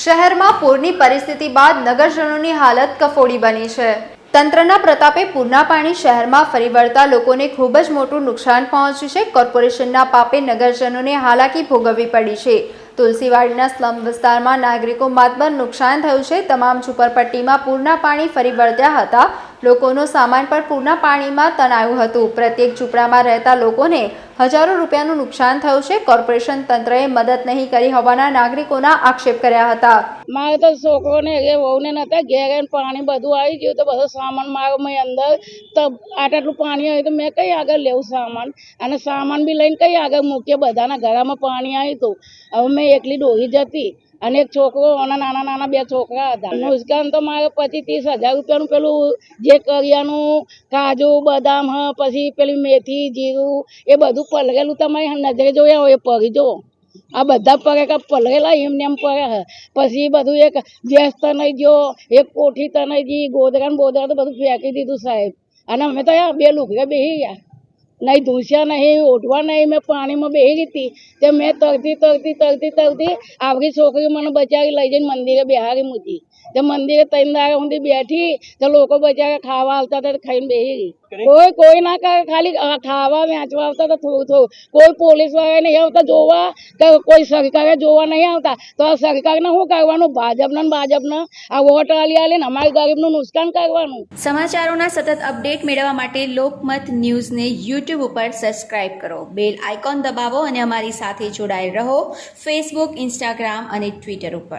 શહેરમાં પૂરની પરિસ્થિતિ બાદ નગરજનોની હાલત કફોડી બની છે. તંત્રના પ્રતાપે પૂરના પાણી શહેરમાં ફરી વળતા લોકોને ખૂબ જ મોટું નુકસાન પહોંચ્યું છે. કોર્પોરેશનના પાપે નગરજનોને હાલાકી ભોગવવી પડી છે. તુલસીવાડીના સ્લમ વિસ્તારમાં નાગરિકો માતબર નુકસાન થયું છે. તમામ ઝુંપડપટ્ટીમાં પૂરના પાણી ફરી વળ્યા હતા. લોકોનો સામાન પણ પૂરના પાણીમાં તણાયું હતું. પ્રત્યેક ઝૂંપડામાં રહેતા લોકોને હજારો રૂપિયાનું નુકસાન થયું છે. કોર્પોરેશન તંત્રએ મદદ નહીં કરી હોવાના નાગરિકોના આક્ષેપ કર્યા હતા. મારે તો છોકરોને એ વહુને નતા ઘેર પાણી બધું આવી ગયું તો બધો સામાન મારો મેં અંદર તો આટલું પાણી આવ્યું તો મેં કઈ આગળ લેવું સામાન? અને સામાન બી લઈને કઈ આગળ મૂકીએ? બધાના ઘરમાં પાણી આવ્યું હતું. હવે મેં એકલી ડોહી જતી અને એક છોકરો નાના નાના બે છોકરા હતા. નુકસાન તો મારે પચીસ ત્રીસ હજાર રૂપિયાનું પેલું જે કરિયાનું કાજુ, બદામ, હ, પછી પેલી મેથી, જીરું, એ બધું પલળેલું તમે નજરે જોયા હોય, એ પડી જો. આ બધા પગે કે પલળેલા એમને એમ હે. પછી બધું એક ગેસ તનાઈ ગયો એક કોઠી તનાઈ ગઈ ગોદરા બોદરા તો બધું ફેંકી દીધું સાહેબ. અને અમે તો યાર બે લુગડે બેસી ગયા. નહીં ધૂસ્યા નહીં, ઓઢવા નહીં, મેં પાણીમાં બેસી દીધી તે મેં તરતી તરતી તરતી તરતી આવડી છોકરી મને બચાવી લઈ જઈને મંદિરે બેહારી મૂકી. તે મંદિરે ત્રણ દાડા સુધી બેઠી તો લોકો બચારા ખાવા આવતા હતા ખાઈને બેસી ગઈ. કોઈ કોઈ ના કરે ખાલી ખાવા વેચવા આવતા તો થોડું થોડું. કોઈ પોલીસવાળા નહીં આવતા જોવા કે કોઈ સરકારે જોવા નહીં આવતા. તો આ સરકારને શું કરવાનું? ભાજપને ભાજપને આ વોટ આલી આલીને અમારી ગરીબનું નુકસાન કરવાનું. સમાચારોના સતત અપડેટ મેળવવા માટે લોકમત ન્યૂઝને યુટ્યુબ ઉપર સબસ્ક્રાઇબ કરો. બેલ આઇકોન દબાવો અને અમારી સાથે જોડાયેલ રહો ફેસબુક ઇન્સ્ટાગ્રામ અને ટ્વિટર ઉપર.